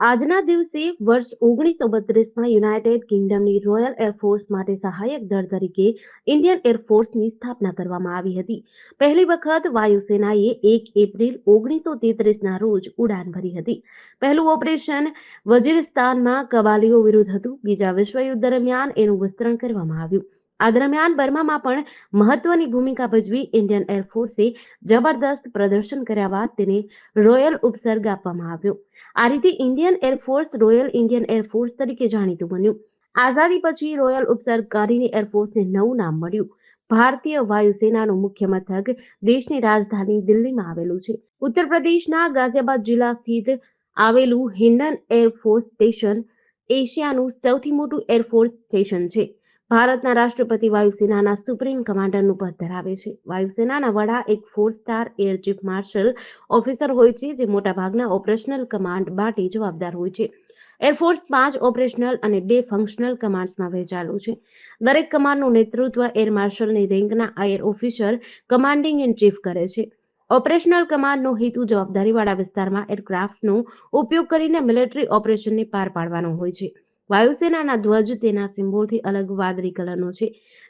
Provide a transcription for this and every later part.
આજના દિવસે વર્ષ ઓગણીસો બત્રીસમાં યુનાઇટેડ કિંગડમની રોયલ એરફોર્સ માટે સહાયક દળ તરીકે ઇન્ડિયન એરફોર્સની સ્થાપના કરવામાં આવી હતી. પહેલી વખત વાયુસેનાએ એક એપ્રિલ ઓગણીસો તેત્રીસના રોજ ઉડાન ભરી હતી. પહેલું ઓપરેશન વજીરિસ્તાનમાં કવાલીઓ વિરુદ્ધ હતું. બીજા વિશ્વયુદ્ધ દરમિયાન એનું વિસ્તરણ કરવામાં આવ્યું. આ દરમિયાન બર્મામાં પણ મહત્વની ભૂમિકા ભજવી ઇન્ડિયન એરફોર્સે જબરદસ્ત પ્રદર્શન કર્યા બાદ તેને રોયલ ઉપસર્ગ આપવામાં આવ્યો. આ રીતે Indian air force royal Indian air force તરીકે જાણીતું બન્યું. આઝાદી પછી રોયલ ઉપસર્ગ કાઢીને એરફોર્સને નવું નામ મળ્યું. ભારતીય વાયુસેનાનું મુખ્ય મથક દેશની રાજધાની દિલ્હીમાં આવેલું છે. ઉત્તર પ્રદેશના ગાઝિયાબાદ જિલ્લા સ્થિત આવેલું હિન્ડન એરફોર્સ સ્ટેશન એશિયાનું સૌથી મોટું એરફોર્સ સ્ટેશન છે. ભારતના રાષ્ટ્રપતિ વાયુસેનાના સુપ્રીમ કમાન્ડરનું પદ ધરાવે છે. વાયુસેનાના વડા એક four star air chief marshal officer હોય છે, જે મોટાભાગના ઓપરેશનલ કમાન્ડ માટે જવાબદાર હોય છે. એરફોર્સ પાંચ ઓપરેશનલ અને બે ફંક્શનલ કમાન્ડ્સમાં વહેંચાયેલું છે. દરેક કમાન્ડનું નેતૃત્વ એર માર્શલની રેન્કના air officer commanding in chief કરે છે. ઓપરેશનલ કમાન્ડનો હેતુ જવાબદારીવાળા વિસ્તારમાં એરક્રાફ્ટનો ઉપયોગ કરીને મિલિટરી ઓપરેશનને પાર પાડવાનો હોય છે. વાયુસેનાના ધ્વજ તેના સિમ્બોલથી અલગ વાદળી કલરનો છે.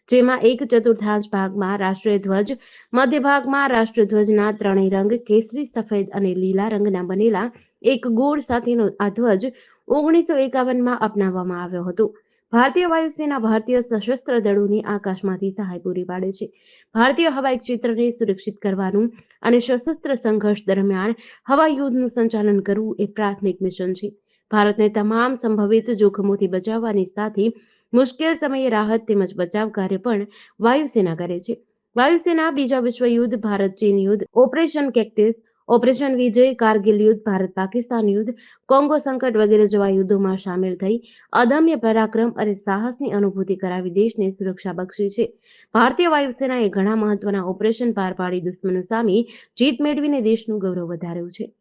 જેમાં એક ચતુર્થાંશ ભાગમાં રાષ્ટ્રીય ધ્વજ, મધ્ય ભાગમાં રાષ્ટ્રધ્વજના ત્રણેય રંગ, કેસરી, સફેદ અને લીલા રંગના બનેલા એક ગોળ સાથેનો આ ધ્વજ ઓગણીસો એકાવનમાં અપનાવવામાં આવ્યો હતો. ભારતીય વાયુસેના ભારતીય સશસ્ત્ર દળોની આકાશમાંથી સહાય પૂરી પાડે છે. ભારતીય હવાઈ ક્ષેત્રને સુરક્ષિત કરવાનું અને સશસ્ત્ર સંઘર્ષ દરમિયાન હવાઈ યુદ્ધનું સંચાલન કરવું એ પ્રાથમિક મિશન છે. ભારતને તમામ સંભવિત જોખમોથી બચાવવાની સાથે મુશ્કેલ સમયે રાહત તેમજ બચાવ કાર્ય પણ વાયુસેના કરે છે. વાયુસેના બીજા વિશ્વયુદ્ધ ભારત ચીન યુદ્ધ, operation cactus, operation Vijay, Kargil યુદ્ધ, ભારત પાકિસ્તાન યુદ્ધ, કોંગો સંકટ વગેરે જેવા યુદ્ધોમાં સામેલ થઈ અદમ્ય પરાક્રમ અને સાહસની અનુભૂતિ કરાવી દેશને સુરક્ષા બક્ષી છે. ભારતીય વાયુસેનાએ ઘણા મહત્વના ઓપરેશન પાર પાડી દુશ્મનો સામે જીત મેળવીને દેશનું ગૌરવ વધાર્યું છે.